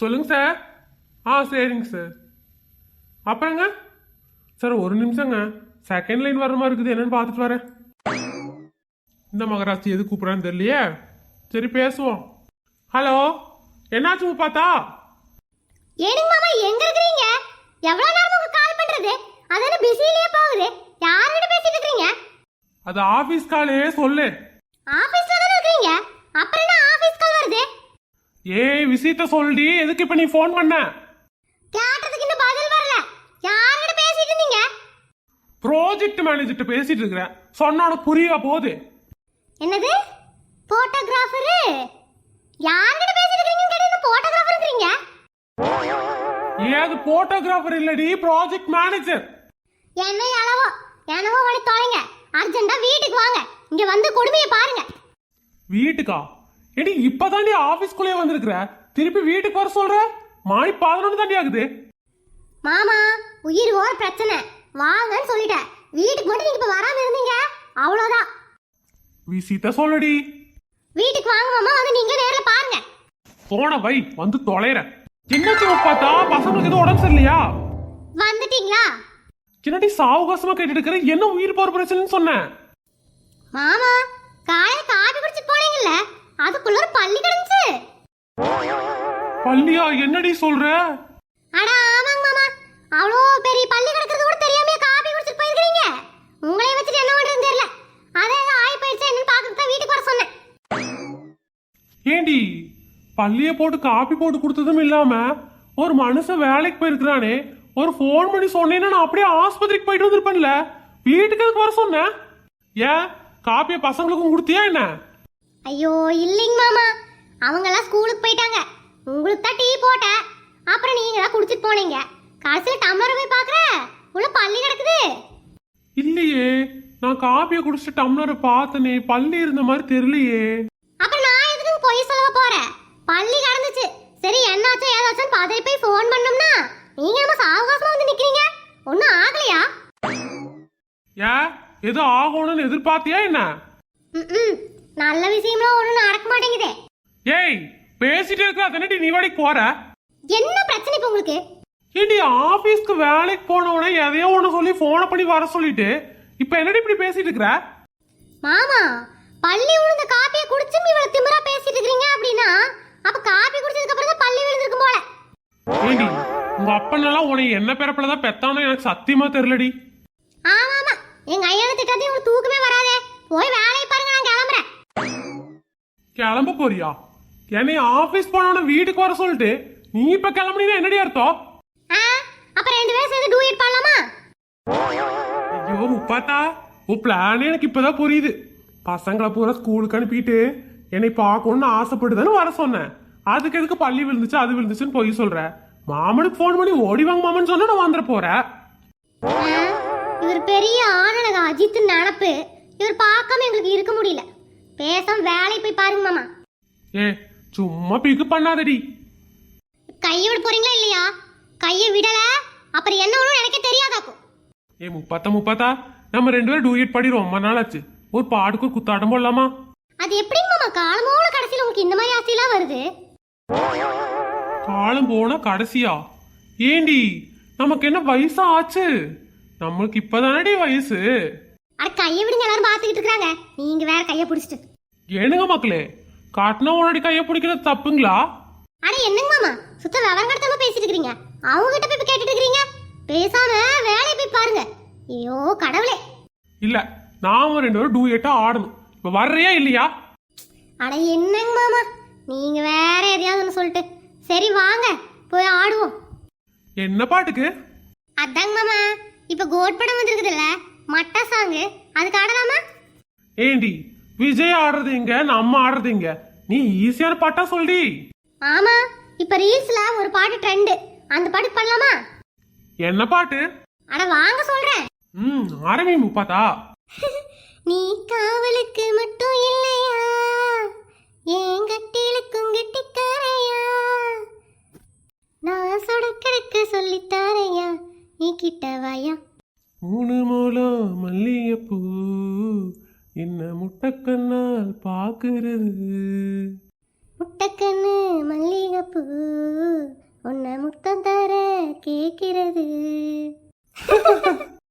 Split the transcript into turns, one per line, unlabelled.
சொல்லுங்க சார். ஆ சரிங்க சார். அப்புறங்க? சார் ஒரு நிமிஷங்க. செகண்ட் லைன் வர மாதிரி இருக்குது. என்னன்னு பார்த்துட்டு வரேன். இந்த மகராசி எது கூப்பிட்றான்னு தெரியலையே. சரி பேசுவோம். ஹலோ என்னாச்சு பார்த்தா
ஏனுங்க மாமா எங்க இருக்கிறீங்க? எவ்வளவு நேரம் உங்களுக்கு கால் பண்றது? அதான பிஸிலேயே போகுது. யார்கிட்ட பேசிட்டு இருக்கீங்க
அது ஆஃபீஸ் காலே சொல்லு
ஆபீஸ்ல தானே இருக்கீங்க அப்புறம் என்ன ஆபீஸ் கால் வருது
ஏய் விஷயத்த சொல்டி எதுக்கு இப்போ நீ ஃபோன் பண்ண?
கேட்டதுக்கு இன்னும் பதில் வரல. யார்கிட்ட பேசிட்டு இருந்தீங்க?
ப்ராஜெக்ட் மேனேஜர்கிட்ட பேசிட்டு இருக்கிறேன் சொன்னா உனக்கு புரிய போகுது.
என்னது? போட்டோகிராஃபரு யார்கிட்ட பேசிட்டு போட்டோகிராஃபருங்கிறீங்க
ஏன் அது போட்டோகிராஃபர் இல்லடி ப்ராஜெக்ட் மேனேஜர்
என்ன அளவோ என்னவோ வழி தொலைங்க அர்ஜென்ட்டா வீட்டுக்கு வாங்க. இங்க வந்து கொடுமையை பாருங்க.
வீட்டுக்கா? ஏடி இப்பதான் நீ ஆபீஸ்க்குள்ளே வந்திருக்கிற? திருப்பி வீட்டுக்கு வர சொல்ற? மணி பதினொன்று தாண்டி ஆகுது.
மாமா உயிர் ஓர பிரச்சனை. வாங்கன்னு சொல்லிட்டேன் வீட்டுக்கு மட்டும் நீங்க இப்ப வராம இருந்தீங்க? அவ்வளவுதான்.
விஷயத்த சொல்லடி.
வீட்டுக்கு வாங்க மாமா. வந்து நீங்க நேர்ல பாருங்க.
போன வை வந்து தொலைற. என்னாச்சு பார்த்தா பசங்களுக்கு எதுவும் உடம்பு சரியில்லையா?
வந்துட்டீங்களா?
என்னடி சாவகாசமா கேட்டுட்டு இருக்கிற? என்ன உயிர் போற பிரச்சனைன்னு சொன்னேன்
மாமா
பள்ளியா என்னடி சொல்ற?
அட ஆமாங்க மாமா. அவ்வளோ பெரிய பள்ளி கிடக்கிறது கூட தெரியாம காபி குடிச்சிட்டு போயிருக்கீங்க உங்களை வச்சுட்டு என்ன பண்றதுன்னு தெரியல. அதே ஏதோ ஆகி போயிடுச்சு என்னன்னு பாக்குறது தான் வீட்டுக்கு வர சொன்னேன்.
ஏண்டி பள்ளிய போட்டு காப்பி போட்டு கொடுத்ததும் இல்லாம ஒரு மனுஷன் வேலைக்கு போயிருக்கிறானே ஒரு ஃபோன் பண்ணி சொன்னேன்னா நான் அப்படியே ஆஸ்பத்திரிக்கு போயிட்டு வந்திருப்பேன்ல. வீட்டுக்கு எதுக்கு வர சொன்னேன்? ஏன்? காப்பியை பசங்களுக்கும் கொடுத்தியா என்ன?
ஐயோ இல்லைங்க மாமா. அவங்கெல்லாம் ஸ்கூலுக்கு போயிட்டாங்க. உங்களுக்கு தான் டீ போட்டேன். அப்புறம் நீங்க தான் குடிச்சிட்டு போனீங்க. கடைசியில் டம்ளர் போய் பார்க்குற? உள்ள பள்ளி கிடக்குது.
இல்லையே நான் காப்பியை குடிச்சிட்டு டம்ளரை பார்த்தனே பள்ளி இருந்த மாதிரி தெரியலையே.
அப்புறம் நான் எதுக்கு பொய் சொல்ல போறேன்? பள்ளி கிடந்துச்சு. சரி என்னாச்சோ ஏதாச்சும் பதறி போய் ஃபோன் பண்ணோம்னா நீங்க நம்ம சாவகாசமா வந்து நிக்கிறீங்க? ஒன்றும் ஆகலையா?
ஏன் எது ஆகணும்னு எதிர்பார்த்தியா என்ன?
நல்ல விஷயம்லாம் ஒன்றும் நடக்க மாட்டேங்குதே.
ஏய் பேசிட்டு இருக்கிற அதனடி நீ வாடிக்கு போற?
என்ன பிரச்சனை இப்போ உங்களுக்கு?
ஏண்டி ஆபீஸ்க்கு வேலைக்கு போனவனே எதையோ ஒன்று சொல்லி ஃபோனை பண்ணி வர சொல்லிட்டு இப்போ என்னடி இப்படி பேசிட்டு இருக்கிற
மாமா பள்ளி விழுந்த காப்பியை குடிச்சும் இவ்வளவு திமிரா பேசிட்டு இருக்கீங்க அப்படின்னா அப்ப காப்பி குடிச்சதுக்கு அப்புறம் தான் பள்ளி விழுந்திருக்கும் போல.
ஏண்டி உங்க அப்பனெல்லாம் உன்னை என்ன பிறப்புல தான் பெத்தானோ எனக்கு சத்தியமா தெரியலடி.
ஆமா ஆமா எங்க ஐயனை திட்டத்தையும் உங்களுக்கு தூக்கமே வராதே. போய் வேலையை பாருங்க நான் கிளம்புறேன்.
கிளம்ப போறியா? என்னை ஆபீஸ் போனவன வீட்டுக்கு வர சொல்லிட்டு நீ இப்ப கிளம்புனீங்கன்னா என்னடி அர்த்தம்?
ஆ அப்ப ரெண்டு பேரும் சேர்ந்து டூயட் பண்ணலாமா?
ஐயோ முப்பாத்தா உன் பிளான் எனக்கு இப்பதான் புரியுது. பசங்களை பூரா ஸ்கூலுக்கு அனுப்பிட்டு என்னை பார்க்கணும்னு ஆசைப்படுதான்னு வர சொன்னேன். அதுக்கு எதுக்கு பள்ளி விழுந்துச்சு அது விழுந்துச்சுன்னு போய் சொல்ற? மாமனுக்கு ஃபோன் பண்ணி ஓடி வாங்க மாமன்னு சொன்னா நான் வந்துட போறேன்
இவர் பெரிய ஆனழக அஜித் நினப்பு இவர் பார்க்காம எங்களுக்கு இருக்க முடியல. பேசாம வேலையை போய் பாருங்க மாமா.
ஏ சும்மா பிக்கு பண்ணாதடி.
கையை விட போறீங்களா இல்லையா? கையை விடல. அப்புறம் என்ன ஒன்றும் எனக்கு தெரியாதாக்கும்.
ஏ முப்பாத்தா முப்பாத்தா நம்ம ரெண்டு பேரும் டூயட் பாடி ரொம்ப நாள் ஆச்சு ஒரு பாட்டுக்கு ஒரு குத்தாட்டம் போடலாமா?
அது எப்படிங்க மாமா? காலமோட கடைசியில் உங்களுக்கு இந்த மாதிரி ஆசையெல்லாம் வருது.
காலம் போனா கடைசியா? ஏண்டி நமக்கு என்ன வயசா ஆச்சு நம்மளுக்கு இப்பதானடி வயசு.
அட கையை விடுங்க எல்லாரும் பார்த்துக்கிட்டு இருக்காங்க நீங்க வேற கையை பிடிச்சிட்டு.
ஏனுங்க மக்களே காட்டினா உன்னோட கையை பிடிக்கிறது தப்புங்களா?
அட என்னங்க மாமா? சுத்த விவரம் கடத்தாம பேசிட்டு இருக்கீங்க அவங்க கிட்ட போய் கேட்டுட்டு இருக்கீங்க பேசாம வேலையை போய் பாருங்க. ஐயோ கடவுளே.
இல்ல நாம ரெண்டு பேரும் டூயட்டா ஆடணும். இப்ப வர்றியா இல்லையா?
அட என்னங்க மாமா? நீங்க வேற எதையாவது சொல்லிட்டு. சரி வாங்க. போய் ஆடுவோம்.
என்ன பாட்டுக்கு?
அதாங்க மாமா. இப்ப கோட் படம் வந்திருக்குதுல்ல? மட்டா சாங்கு. அதுக்கு ஆடலாமா?
ஏண்டி விஜய் ஆடுறது இங்க நம்ம ஆடுறது இங்க நீ ஈஸியான பாட்டா சொல்டி.
ஆமா இப்ப ரீல்ஸ்ல ஒரு பாட்டு ட்ரெண்ட் அந்த பாட்டு பண்ணலாமா?
என்ன பாட்டு?
அட வாங்க சொல்றேன்.
ம் ஆரம்பி முப்பாத்தா.
நீ காவலுக்கு மட்டும் இல்லையா? என் கட்டிலுக்கும் கெட்டிக்காரையா? நான் சொடக்கிறதுக்கு சொல்லித்தாரையா? நீ கிட்ட வாயா.
மூணு மூலம் மல்லிகைப்பூ. என்ன முட்டக்கண்ணால் பார்க்கறது?
முட்டக்கண்ணு மல்லிகைப்பூ உன்னை முத்தம் தர கேட்கிறது.